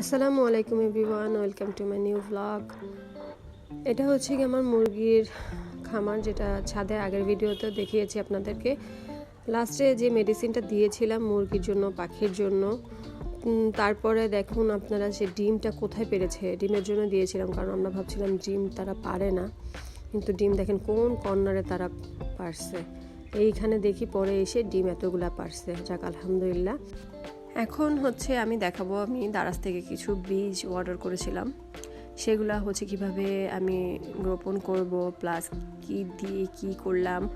আসসালামু আলাইকুম everyone, welcome to my new blog এটা হচ্ছে কি আমার মুরগির খামার, যেটা ছাদে আগের ভিডিওতে দেখিয়েছি আপনাদেরকে। লাস্টে যে মেডিসিনটা দিয়েছিলাম মুরগির জন্য, পাখির জন্য তারপরে দেখুন আপনারা সে ডিমটা কোথায় পেরেছে। ডিমের জন্য দিয়েছিলাম, কারণ আমরা ভাবছিলাম ডিম তারা পারে না। কিন্তু ডিম দেখেন কোন কর্নারে তারা পারছে। এইখানে দেখি পরে এসে ডিম এতগুলা পারছে। যাক, আলহামদুলিল্লাহ। এখন হচ্ছে আমি দেখাবো, আমি দারাজ থেকে কিছু বীজ অর্ডার করেছিলাম। সেগুলা হচ্ছে কীভাবে আমি রোপণ করব প্লাস কি দিয়ে কি করলাম,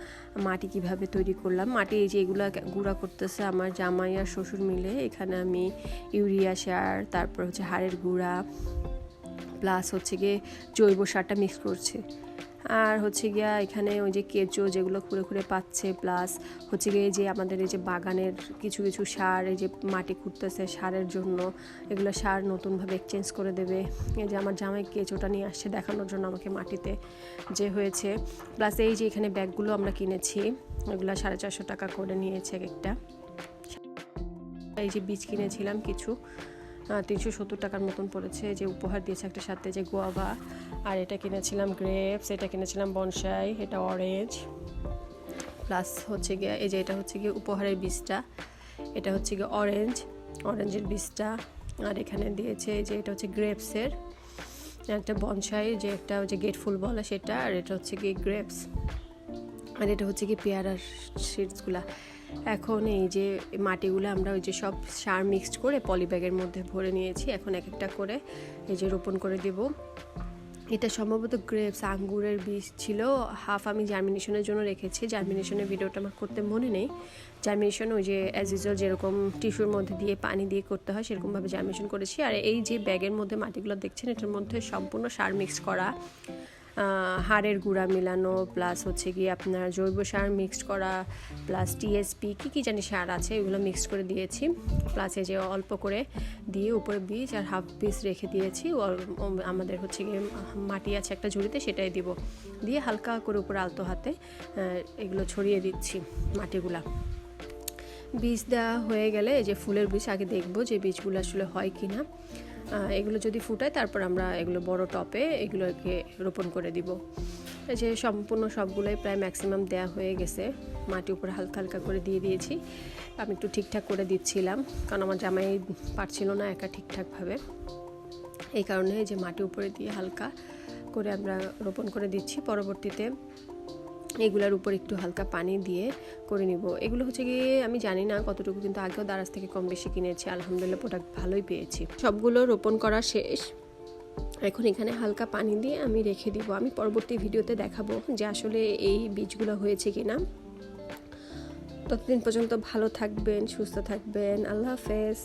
মাটি কীভাবে তৈরি করলাম। মাটি এই যে এগুলা গুঁড়া করতেছে আমার জামাই আর শ্বশুর মিলে। এখানে আমি ইউরিয়া সার, তারপর হচ্ছে হাড়ের গুঁড়া প্লাস হচ্ছে গিয়ে জৈব সারটা মিক্স করছে। আর হচ্ছে গিয়া এখানে ওই যে কেঁচো যেগুলো খুঁড়ে খুঁড়ে পাচ্ছে প্লাস হচ্ছে গিয়ে যে আমাদের এই যে বাগানের কিছু কিছু সার, এই যে মাটি খুঁড়তেছে সারের জন্য, এগুলো সার নতুনভাবে এক্সচেঞ্জ করে দেবে। এই যে আমার জামাই কেঁচোটা নিয়ে আসছে দেখানোর জন্য আমাকে মাটিতে, যে হয়েছে। প্লাস এই যে এখানে ব্যাগগুলো আমরা কিনেছি, এগুলো সাড়ে চারশো টাকা করে নিয়েছে এক একটা। এই যে বীজ কিনেছিলাম কিছু। তিনশো সত্তর টাকার মতন পড়েছে, যে উপহার দিয়েছে একটা সাথে, যে গোয়াবা। আর এটা কিনেছিলাম গ্রেপস, এটা কিনেছিলাম বনসাই, এটা অরেঞ্জ। প্লাস হচ্ছে গিয়ে, এই যে এটা হচ্ছে গিয়ে উপহারের বীজটা, এটা হচ্ছে গিয়ে অরেঞ্জ, অরেঞ্জের বীজটা। আর এখানে দিয়েছে যে এটা হচ্ছে গ্রেপসের, একটা বনসাই, যে একটা যে গেট ফুল বলে সেটা, আর এটা হচ্ছে গিয়ে গ্রেপস। আর এটা হচ্ছে কি পেয়ারার সিডসগুলা এখন এই যে মাটিগুলো আমরা ওই যে সব সার মিক্সড করে পলিব্যাগের মধ্যে ভরে নিয়েছি এখন এক একটা করে এই যে রোপণ করে দেব এটা সম্ভবত গ্রেপস আঙ্গুরের বীজ ছিল হাফ আমি জার্মিনেশনের জন্য রেখেছি জার্মিনেশনের ভিডিওটা আমার করতে মনে নেই জার্মিনেশন ওই যে অ্যাজ ইউজুয়াল যেরকম টিস্যুর মধ্যে দিয়ে পানি দিয়ে করতে হয় সেরকমভাবে জার্মিনেশন করেছি আর এই যে ব্যাগের মধ্যে মাটিগুলো দেখছেন এটার মধ্যে সম্পূর্ণ সার মিক্স করা হাড়ের গুঁড়া মিলানো প্লাস হচ্ছে গিয়ে আপনার জৈব সার মিক্সড করা প্লাস টিএসপি কী কী জানি সার আছে, এগুলো মিক্সড করে দিয়েছি। প্লাস এই যে অল্প করে দিয়ে উপরে বীজ আর হাফ পিস রেখে দিয়েছি। আমাদের হচ্ছে গিয়ে মাটি আছে একটা ঝুড়িতে, সেটাই দিব। দিয়ে হালকা করে উপরে আলতো হাতে এগুলো ছড়িয়ে দিচ্ছি মাটিগুলা। বীজ দেওয়া হয়ে গেলে এই যে ফুলের বীজ, আগে দেখব যে বীজগুলো আসলে হয় কি না এগুলো যদি ফুটায় তারপর আমরা এগুলো বড় টপে এগুলোকে রোপণ করে দিব। যে সম্পূর্ণ সবগুলোই প্রায় ম্যাক্সিমাম দেয়া হয়ে গেছে। মাটি উপরে হালকা হালকা করে দিয়ে দিয়েছি। আমি একটু ঠিকঠাক করে দিচ্ছিলাম, কারণ আমার জামাই পারছিল না একা ঠিকঠাকভাবে। এই কারণে যে মাটি উপরে দিয়ে হালকা করে আমরা রোপণ করে দিচ্ছি। পরবর্তীতে এগুলার উপর একটু হালকা পানি দিয়ে করে নিব। এগুলো হচ্ছে গিয়ে আমি জানি না কতটুকু, কিন্তু আগেও দারাজ থেকে কম বেশি কিনেছি, আলহামদুলিল্লাহ প্রোডাক্ট ভালোই পেয়েছি। সবগুলো রোপণ করা শেষ। এখন এখানে হালকা পানি দিয়ে আমি রেখে দিব। আমি পরবর্তী ভিডিওতে দেখাবো যে আসলে এই বীজগুলো হয়েছে কিনা। ততদিন পর্যন্ত ভালো থাকবেন, সুস্থ থাকবেন। আল্লাহ হাফেজ।